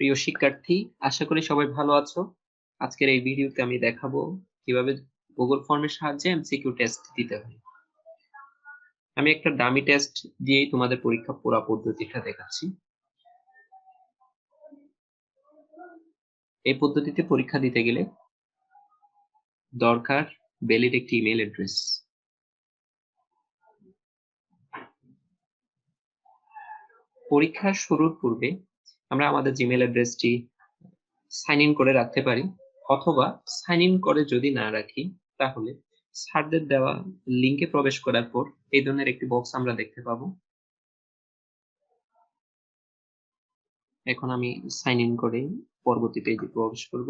প্রিয় শিক্ষার্থী, আশা করি সবাই ভালো আছো। আজকের এই ভিডিওতে আমি দেখাবো কীভাবে গুগল ফর্মের সাহায্যে এমসিকিউ টেস্ট দিতে হয়। আমি একটা ডামি টেস্ট দিয়েই তোমাদের পরীক্ষা পুরো পদ্ধতিটা দেখাচ্ছি। এই পদ্ধতিতে পরীক্ষা দিতে গেলে দরকার ভ্যালিড একটি ইমেল অ্যাড্রেস পরীক্ষার শুরুর পূর্বে আমরা আমাদের জিমেল অ্যাড্রেসটি সাইন ইন করে রাখতে পারি, অথবা সাইন ইন করে যদি না রাখি, তাহলে স্যারদের দেওয়া লিঙ্কে প্রবেশ করার পর এই ধরনের একটি বক্স আমরা দেখতে পাবো। এখন আমি সাইন ইন করে পরবর্তী পেজে প্রবেশ করব।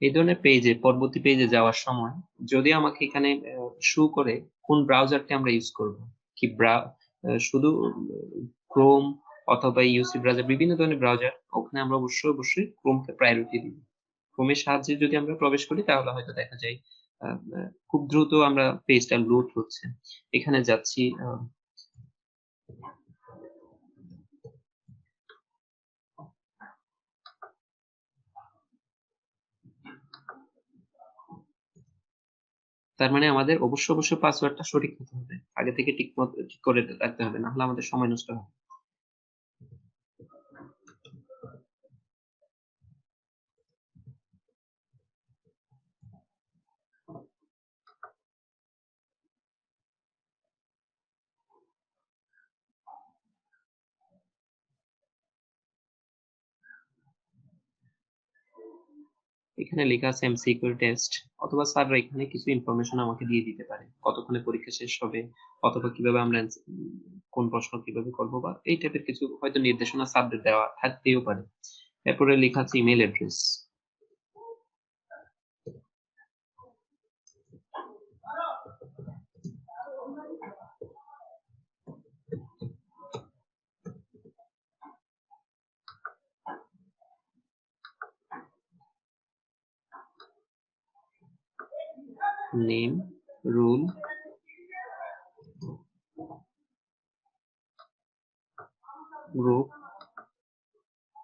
এই ধরনের পেজে পরবর্তী পেজে যাওয়ার সময় যদি আমাকে এখানে শু করে কোন ব্রাউজারটি আমরা ইউজ করব, কি শুধু ক্রোম অথবা ইউসি ব্রাউজার বিভিন্ন ধরনের ব্রাউজার ওখানে আমরা অবশ্যই অবশ্যই ক্রোমকে প্রায়োরিটি দিব। ক্রোমের সাহায্যে যদি আমরা প্রবেশ করি, তাহলে হয়তো দেখা যায় খুব দ্রুত আমরা পেজটা লোড হচ্ছে। এখানে যাচ্ছি তার মানে আমাদের অবশ্যই অবশ্যই পাসওয়ার্ডটা সঠিক হতে হবে। আগে থেকে ঠিক ঠিক করে রাখতে হবে না হলে আমাদের সময় নষ্ট হবে। এখানে লেখা আছে এমসিকিউ টেস্ট অথবা স্যাররা এখানে কিছু ইনফরমেশন আমাকে দিয়ে দিতে পারে। কতক্ষণে পরীক্ষা শেষ হবে? অথবা, কীভাবে আমরা কোন প্রশ্ন কীভাবে করব? বা এই টাইপের কিছু হয়তো নির্দেশনা স্যারদের দেওয়া থাকতেও পারে। এরপরে লেখা আছে email address name rule group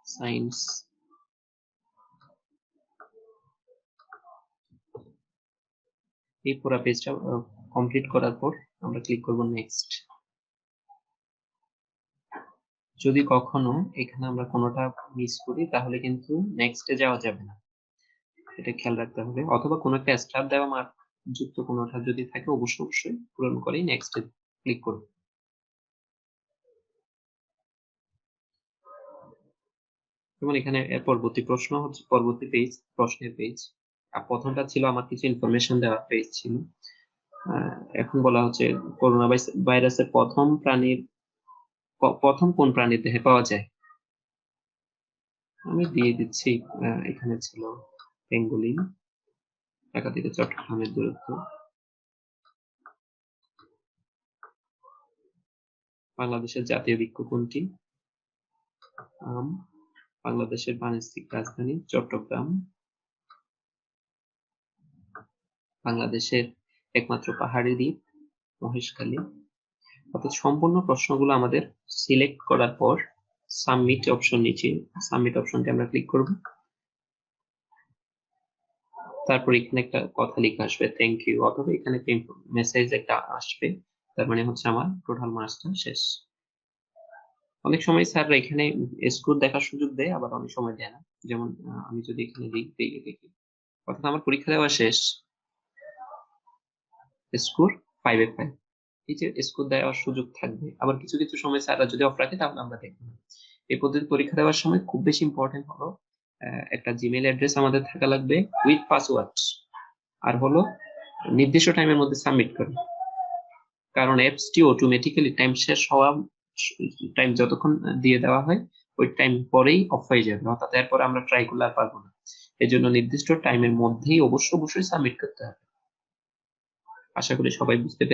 science এই পুরো পেজটা কমপ্লিট করার পর আমরা ক্লিক করব নেক্সট যদি কখনো এখানে আমরা কোনোটা মিস করি, তাহলে কিন্তু নেক্সটে যাওয়া যাবে না। এটা খেয়াল রাখতে হবে। অথবা কোনো একটা স্টার দেওয়া মার্ক যুক্ত কোনোটা যদি থাকে, অবশ্যই অবশ্যই পূরণ করে নেক্সট ক্লিক করুন। যেমন এখানে পরবর্তী প্রশ্ন হচ্ছে, পরবর্তী পেজ প্রশ্নের পেজ প্রথমটা ছিল আমার কিছু ইনফরমেশন দেওয়া পেজ ছিল। এখন বলা হচ্ছে করোনা ভাইরাসের প্রথম প্রাণীর প্রথম কোন প্রাণীর দেহে পাওয়া যায়? আমি দিয়ে দিচ্ছি এখানে ছিল পেঙ্গুলিন ঢাকা থেকে চট্টগ্রামের দূরত্ব। বাংলাদেশের জাতীয় বৃক্ষ কোনটি? আম, বাংলাদেশের বাণিজ্যিক রাজধানী চট্টগ্রাম। বাংলাদেশের একমাত্র পাহাড়ি দ্বীপ মহেশখালী। অর্থাৎ সম্পূর্ণ প্রশ্নগুলো আমাদের সিলেক্ট করার পর সাবমিট অপশন নিচে সাবমিট অপশনটি আমরা ক্লিক করব। তারপর এখানে একটা কথা লিখে আসবে থ্যাংক ইউ অথবা এখানে মেসেজ একটা আসবে, তার মানে হচ্ছে আমার টোটাল মার্কসটা শেষ। অনেক সময় স্যাররা এখানে স্কোর দেখার সুযোগ দেয়, আবার অনেক সময় দেয় না। যেমন আমি যদি এখানে দেখি দেখি, অর্থাৎ আমার পরীক্ষা দেওয়া শেষ। স্কোর ফাইভ এ ফাইভ এই যে স্কোর দেওয়ার সুযোগ থাকবে, আবার কিছু কিছু সময় স্যাররা যদি অফ রাখে, তাহলে আমরা দেখব এই পদ্ধতি পরীক্ষা দেওয়ার সময় খুব বেশি ইম্পর্টেন্ট হলো একটা জিমেল অ্যাড্রেস আমাদের থাকা লাগবে উইথ পাসওয়ার্ড আর হলো নির্দিষ্ট টাইমের মধ্যে সাবমিট করে। কারণ অ্যাপসটি অটোমেটিক্যালি টাইম শেষ হওয়া টাইম যতক্ষণ দিয়ে দেওয়া হয়, ওই টাইম পরেই অফ হয়ে যাবে। অর্থাৎ এরপর আমরা ট্রাই করলে আর পারব না। এই জন্য নির্দিষ্ট টাইমের মধ্যেই অবশ্যই অবশ্যই সাবমিট করতে হবে। আশা করি সবাই বুঝতে পেরে